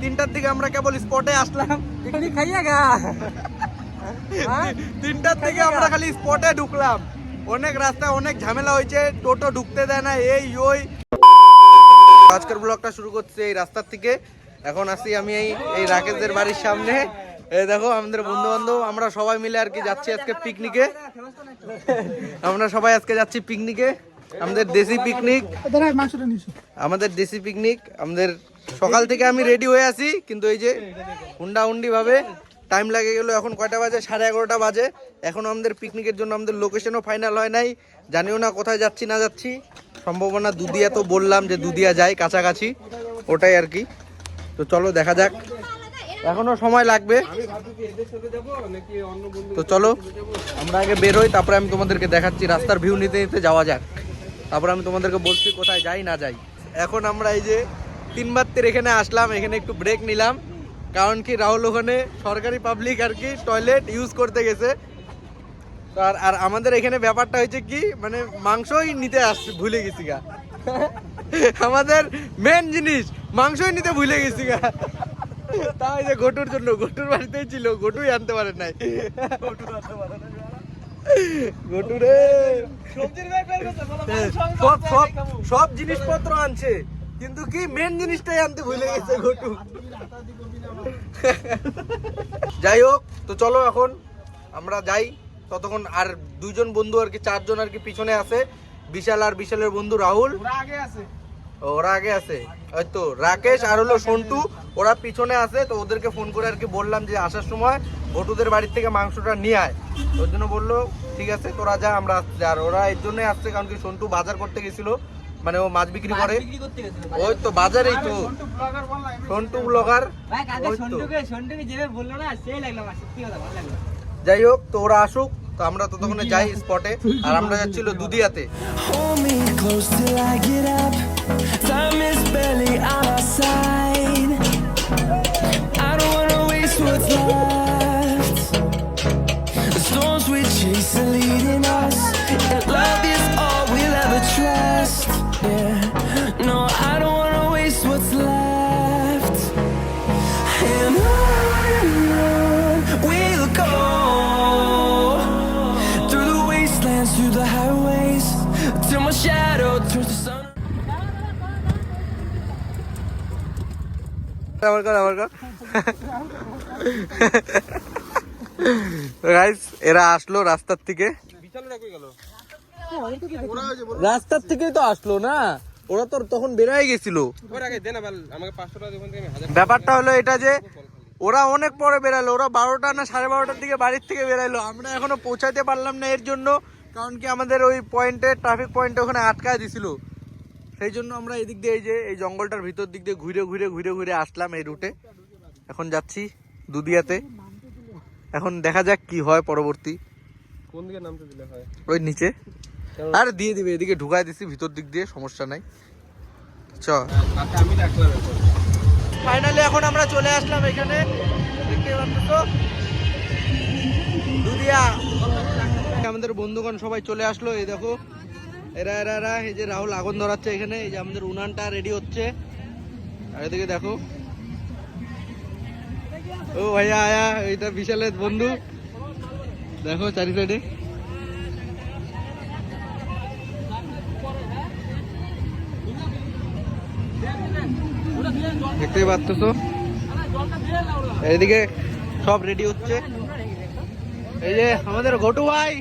তিনটার দিকে আমরা কেবল স্পটে আসলাম। খাইয়া গা। তিনটার থেকে আমরা খালি স্পটে ঢুকলাম। অনেক রাস্তায় অনেক ঝামেলা হয়েছে টোটো ঢুকতে দেয় না এই ওই। আজকের ব্লগটা শুরু করছে এই রাস্তার থেকে। এখন আসি আমি এই এই রাকেশদের বাড়ির সামনে। এই দেখো আমাদের বন্ধু বান্ধব আমরা সবাই মিলে আর কি যাচ্ছি আজকে পিকনিকে আমরা সবাই আজকে যাচ্ছি পিকনিকে আমাদের দেশি পিকনিক আমাদের দেশি পিকনিক আমাদের সকাল থেকে আমি রেডি হয়ে আছি, কিন্তু এই যে হুন্ডা হুন্ডি ভাবে টাইম লাগে গেল, এখন কয়টা বাজে? সাড়ে এগারোটা বাজে। এখনও আমাদের পিকনিকের জন্য আমাদের লোকেশনও ফাইনাল হয় নাই। জানিও না কোথায় যাচ্ছি, না যাচ্ছি। সম্ভাবনা দুদিয়া তো বললাম যে দুদিয়া যাই কাছাকাছি, ওটাই আর কি। তো চলো দেখা যাক। এখনও সময় লাগবে। তো চলো, আমরা আগে বেরোই তারপরে আমি তোমাদেরকে দেখাচ্ছি রাস্তার ভিউ নিতে নিতে যাওয়া যাক। তারপরে আমি তোমাদেরকে বলছি কোথায় যাই, না যাই। এখন আমরা এই যে তিনবার তের এখানে আসলাম এখানে একটু ব্রেক নিলাম। কারণ কি রাহুল ওখানে সরকারি পাবলিক আর কি টয়লেট ইউজ করতে গেছে। তো আর আর আমাদের এখানে ব্যাপারটা হয়েছে কি মানে মাংসই নিতে আসছে ভুলে গেছি গা। আমাদের মেন জিনিস মাংসই নিতে ভুলে গেছি গা। তাই যে ঘটুর জন্য ঘটুর বাড়িতেই ছিল ঘটুই আনতে পারে নাই। ঘটু রে সব সব সব জিনিসপত্র আনছে। কিন্তু কি মেন জিনিসটাই আনতে ভুলে গেছে ঘটু। যাই হোক তো চলো এখন আমরা যাই। ততক্ষণ আর দুইজন বন্ধু আর কি চারজন আর কি পিছনে আছে। বিশাল আর বিশালের বন্ধু রাহুল। ওরা আগে আছে। হয়তো রাকেশ আর হলো সন্টু। ওরা পিছনে আছে তো ওদেরকে ফোন করে আর কি বললাম যে আসার সময় ভটুদের বাড়ির থেকে মাংসটা নিয়ে আয়। ওর জন্য বলল ঠিক আছে তোরা যা আমরা আসছি। আর ওরা এর জন্যই আসছে কারণ কি সন্টু বাজার করতে গেছিল। মানে ও মাছ বিক্রি করে। ওই তো বাজারেই তো। সন্টু ব্লগার যাই হোক তো ওরা আসুক তো আমরা ততক্ষণে যাই স্পটে আর আমরা যাচ্ছিল দুদিয়াতে. Time wastelands, through the highways, till my shadow turns to sun. Guys এরা আসলো রাস্তার থেকে। রাস্তার থেকেই তো আসলো না। ওরা তো তখন বেরোয় গেছিল। ব্যাপারটা হলো এটা যে ওরা অনেক পরে বেরালো। ওরা বারোটা না সাড়ে বারোটার দিকে বাড়ির থেকে বেরাইলো আমরা এখনও পৌঁছাতে পারলাম না এর জন্য। কারণ কি আমাদের ওই পয়েন্টে ট্রাফিক পয়েন্টে ওখানে আটকায় দিছিল। সেই জন্য আমরা এদিক দিয়ে এই যে এই জঙ্গলটার ভিতর দিক দিয়ে ঘুরে ঘুরে ঘুরে ঘুরে আসলাম এই রুটে এখন যাচ্ছি দুদিয়াতে। এখন দেখা যাক কি হয় পরবর্তী। কোন দিকে নামতে দিলে হয়? ওই নিচে। আর দিয়ে দিবে এদিকে ঢুকাই দিছি ভিতর দিক দিয়ে সমস্যা নাই। চ। আমি রাখলাম ফাইনালি এখন আমরা চলে আসলাম এখানে। দেখতে পাচ্ছ তো? দুদিয়া। আমাদের বন্ধুগণ সবাই চলে আসলো, এই দেখো। এরা এরা এরা, এই যে রাহুল আগুন ধরাচ্ছে এখানে, এই যে আমাদের উনানটা রেডি হচ্ছে। আর এদিকে দেখো। ও ভাইয়া, আয়া, এইটা বিশালের বন্ধু। দেখো চারি সাইডে দেখতেই তো এইদিকে সব রেডি হচ্ছে। এই যে আমাদের ঘটু ভাই।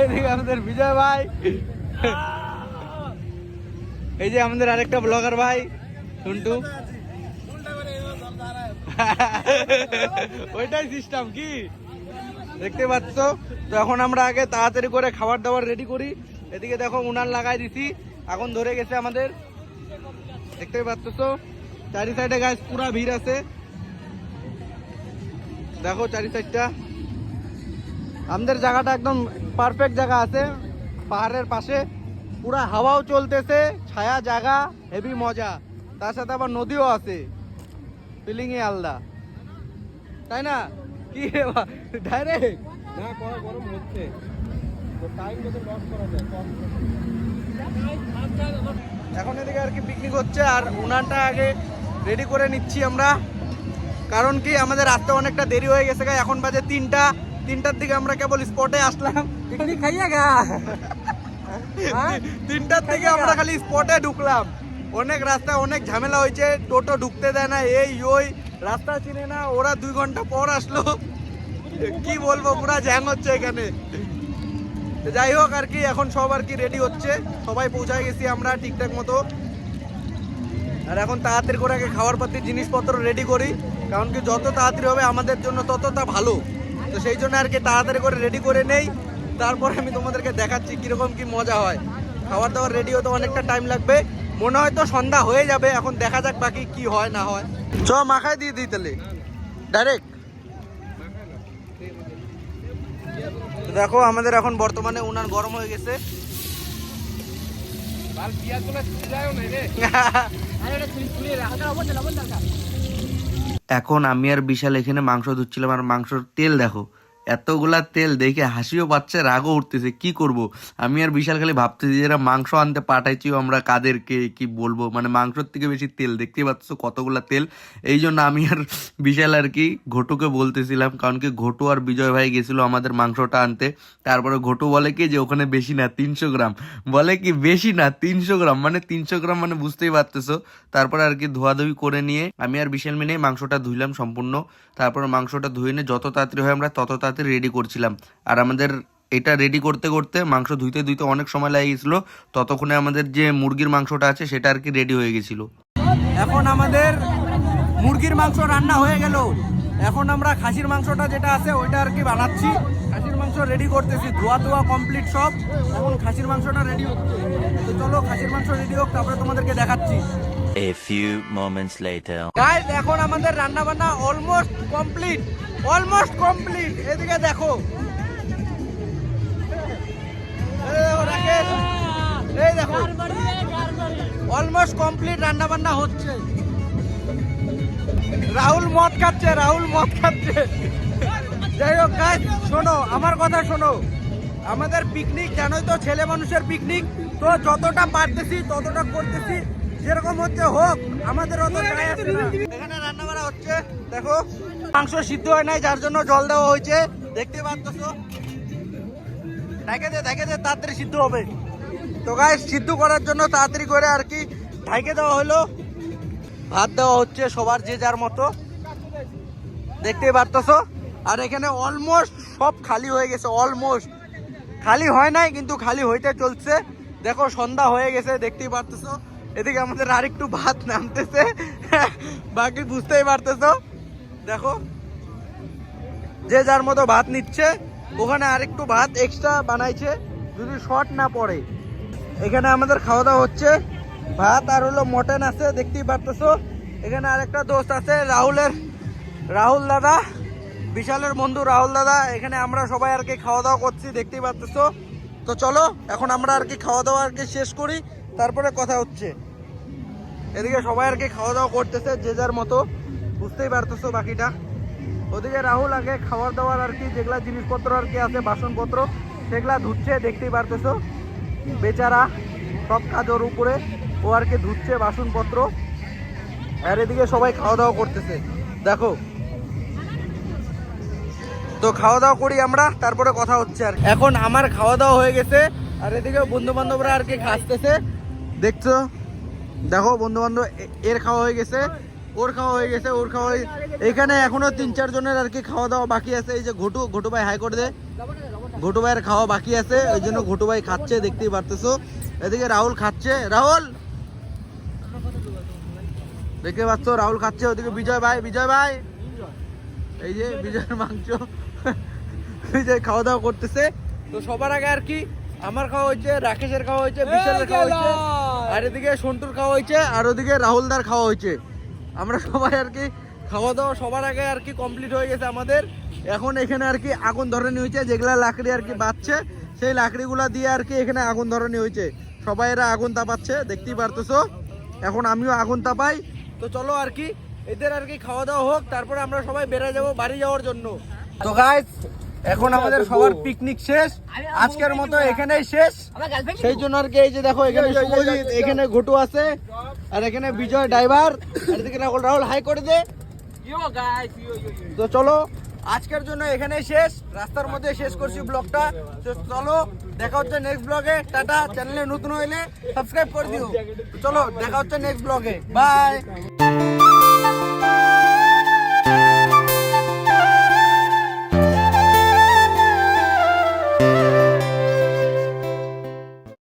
এইদিকে আমাদের বিজয় ভাই। এই যে আমাদের আরেকটা ব্লগার ভাই, টুন্টু। ওইটাই সিস্টেম কি? দেখতে পাচ্ছ? তো এখন আমরা আগে তাড়াতাড়ি করে খাবার দাবার রেডি করি। এদিকে দেখো উনান লাগাই দিছি। এখন ধরে গেছে আমাদের। দেখতে পাচ্ছ তো? চারি সাইডে গাছ পুরা ভিড় আছে। দেখো চারি সাইডটা আমাদের জায়গাটা একদম পারফেক্ট জায়গা আছে। পাহাড়ের পাশে। পুরা হাওয়াও চলতেছে ছায়া জায়গা হেভি মজা। তার সাথে আবার নদীও আছে। ফিলিংই আলাদা। তাই না? কি ডাইরেক্ট না করা গরম হচ্ছে। টাইম কত লস করা যায় এখন এদিকে আর কি পিকনিক হচ্ছে আর উনানটা আগে রেডি করে নিচ্ছি আমরা। কারণ কি আমাদের রাস্তা অনেকটা দেরি হয়ে গেছে এখন বাজে তিনটা। তিনটার দিকে আমরা কেবল স্পটে আসলাম। পিকনিক খাইয়া গা। হ্যাঁ? তিনটার থেকে আমরা খালি স্পটে ঢুকলাম। অনেক রাস্তায় অনেক ঝামেলা হয়েছে টোটো ঢুকতে দেয় না এই ওই। রাস্তা চিনে না ওরা দুই ঘণ্টা পর আসলো। কি বলব পুরা জ্যাং হচ্ছে এখানে। যাই হোক আর কি এখন সব আর কি রেডি হচ্ছে। সবাই পৌঁছায় গেছি আমরা ঠিকঠাক মতো। আর এখন তাড়াতাড়ি করে আগে খাওয়ার পাতির জিনিসপত্র রেডি করি। কারণ কি যত তাড়াতাড়ি হবে আমাদের জন্য ততটা ভালো। তো সেই জন্য আর কি তাড়াতাড়ি করে রেডি করে নেই। তারপরে আমি তোমাদেরকে দেখাচ্ছি কীরকম কি মজা হয়। খাবার দাবার রেডি হতে অনেকটা টাইম লাগবে। মনে হয় তো সন্ধ্যা হয়ে যাবে এখন দেখা যাক বাকি কি হয় না হয়। চ মাখায় দিয়ে দিই তাহলে। ডাইরেক্ট দেখো আমাদের এখন বর্তমানে উনান গরম হয়ে গেছে। আরে এটা তুই তুই লবণ দরকার। এখন আমি আর বিশাল এখানে মাংস ধুচ্ছিলাম আর মাংসর তেল দেখো। এতগুলা তেল দেখে হাসিও পাচ্ছে, রাগও উঠতেছে, কি করব? আমি আর বিশাল খালি ভাবতেছি যে এরা মাংস আনতে পাঠাইছি আমরা কাদেরকে, কি বলব? মানে মাংসর থেকে বেশি তেল দেখতে পাচ্ছ কতগুলা তেল। এই জন্য আমি আর বিশাল আর কি ঘটুকে বলতেছিলাম, কারণ কি ঘটু আর বিজয় ভাই গেছিল আমাদের মাংসটা আনতে। তারপরে ঘটু বলে কি যে ওখানে বেশি না, তিনশো গ্রাম। বলে কি বেশি না, তিনশো গ্রাম মানে তিনশো গ্রাম মানে বুঝতেই পারতেছো। তারপরে আর কি ধোয়াধুয়ি করে নিয়ে আমি আর বিশাল মিলে মাংসটা ধুইলাম সম্পূর্ণ। তারপরে মাংসটা ধুয়ে নিয়ে যত তাড়াতাড়ি হয় আমরা তত তাড়াতাড়ি রেডি করছিলাম। আর আমাদের এটা রেডি করতে করতে মাংস ধুইতে ধুইতে অনেক সময় লেগে গেছিল ততক্ষণে আমাদের যে মুরগির মাংসটা আছে সেটা আর কি রেডি হয়ে গেছিল। এখন আমাদের মুরগির মাংস রান্না হয়ে গেল। এখন আমরা খাসির মাংসটা যেটা আছে ওইটা আর কি বানাচ্ছি। খাসির মাংস রেডি করতেছি ধোয়া ধোয়া কমপ্লিট সব। এখন খাসির মাংসটা রেডি হচ্ছে তো চলো খাসির মাংস রেডি হোক তারপরে তোমাদেরকে দেখাচ্ছি। A few moments later. Guys এখন আমাদের রান্না বান্না অলমোস্ট কমপ্লিট অলমোস্ট কমপ্লিট এদিকে দেখো। এই দেখো অলমোস্ট কমপ্লিট রান্না বান্না হচ্ছে। রাহুল মদ খাচ্ছে, রাহুল মদ খাচ্ছে। যাই হোক গাইস শোনো, আমার কথা শোনো। আমাদের পিকনিক জানোই তো, ছেলে মানুষের পিকনিক তো যতটা পারতেছি, ততটা করতেছি। যেরকম হচ্ছে হোক আমাদের অত। রান্না বান্না হচ্ছে। দেখো, মাংস সিদ্ধ হয় নাই, যার জন্য জল দেওয়া হয়েছে। দেখতে পাচ্ছ ঢাকে দে ঢাকে দে, তাড়াতাড়ি সিদ্ধ হবে। তো গায়ে সিদ্ধ করার জন্য তাড়াতাড়ি করে আর কি ঢাকে দেওয়া হলো। ভাত দেওয়া হচ্ছে সবার যে যার মতো। দেখতেই পারতেছো? আর এখানে অলমোস্ট সব খালি হয়ে গেছে অলমোস্ট খালি হয় নাই, কিন্তু খালি হইতে চলছে। দেখো, সন্ধ্যা হয়ে গেছে, দেখতেই পারতেছো? এদিকে আমাদের আরেকটু ভাত নামতেছে। বাকি বুঝতেই পারতেছো? দেখো। যে যার মতো ভাত নিচ্ছে, ওখানে আরেকটু ভাত এক্সট্রা বানাইছে, যদি শর্ট না পড়ে। এখানে আমাদের খাওয়া দাওয়া হচ্ছে। ভাত আর হলো মটন আছে, দেখতেই পারতেছো। এখানে আরেকটা দোস্ত আছে, রাহুলের, রাহুল দাদা। বিশালের বন্ধু রাহুল দাদা, এখানে আমরা সবাই আর কি খাওয়া দাওয়া করছি, দেখতেই পারতেছো। তো চলো, এখন আমরা আর কি খাওয়া দাওয়া আর কি শেষ করি। তারপরে কথা হচ্ছে। এদিকে সবাই আর কি খাওয়া দাওয়া করতেছে, যে যার মতো। বুঝতেই পারতেছো বাকিটা। ওদিকে রাহুল আগে খাবার দাওয়ার আর কি যেগুলা জিনিসপত্র আর কি আছে, বাসনপত্র, সেগুলা ধুচ্ছে, দেখতেই পারতেছো। বেচারা সব কাজ উপরে ও আর কি ধুচ্ছে বাসনপত্র। আর এদিকে সবাই খাওয়া দাওয়া করতেছে। দেখো। তো খাওয়া দাওয়া করি আমরা, তারপরে কথা হচ্ছে আর এখন আমার খাওয়া দাওয়া হয়ে গেছে, আর এদিকে বন্ধু বান্ধবরা আর কি খাসতেছে। দেখছ? দেখো বন্ধু বান্ধব এর খাওয়া হয়ে গেছে ওর খাওয়া হয়ে গেছে ওর খাওয়া হয়ে এখানে এখনও তিন চার জনের আর কি খাওয়া দাওয়া বাকি আছে। এই যে ঘটু ঘটু ভাই হাই করে দে। ঘটু ভাইয়ের খাওয়া বাকি আছে ওই জন্য ঘটু ভাই খাচ্ছে দেখতেই পারতেছো। এদিকে রাহুল খাচ্ছে। রাহুল! দেখতে পাচ্ছ রাহুল খাচ্ছে ওদিকে বিজয় ভাই বিজয় ভাই। এই যে বিজয়ের মাংস। বিজয় খাওয়া দাওয়া করতেছে। তো সবার আগে আর কি আমার খাওয়া হয়েছে রাকেশের খাওয়া হয়েছে বিশালের খাওয়া হয়েছে। আর এদিকে সন্টুর খাওয়া হয়েছে, আর ওদিকে রাহুলদার খাওয়া হয়েছে। আমরা সবাই আর কি খাওয়া দাওয়া সবার আগে আর কি কমপ্লিট হয়ে গেছে আমাদের। এখন এখানে আর কি আগুন ধরানি হয়েছে, যেগুলা লাকড়ি আর কি বাঁচছে সেই লাকড়িগুলা দিয়ে আর কি এখানে আগুন ধরানি হয়েছে। সবাই এরা আগুন তাপাচ্ছে, দেখতেই পারতেছো? এখন আমিও আগুন তাপাই। তো চলো আর কি, এদের আর কি খাওয়া দাওয়া হোক, তারপরে আমরা সবাই বেড়ে যাব বাড়ি যাওয়ার জন্য। তো গাইস এখন আমাদের সবার পিকনিক শেষ। আজকের মতো এখানেই শেষ। সেই জন্য আর কি এই যে দেখো এখানে শুভজিৎ এখানে ঘটু আছে আর এখানে বিজয় ড্রাইভার আর এদিকে রাহুল রাহুল হাই করে দে। তো চলো। আজকের জন্য এখানেই শেষ। রাস্তার মধ্যে শেষ করছি ব্লগটা তো চলো দেখা হচ্ছে নেক্সট ব্লগে টাটা চ্যানেলে নতুন হইলে সাবস্ক্রাইব করে দিও। চলো দেখা হচ্ছে নেক্সট ব্লগে বাই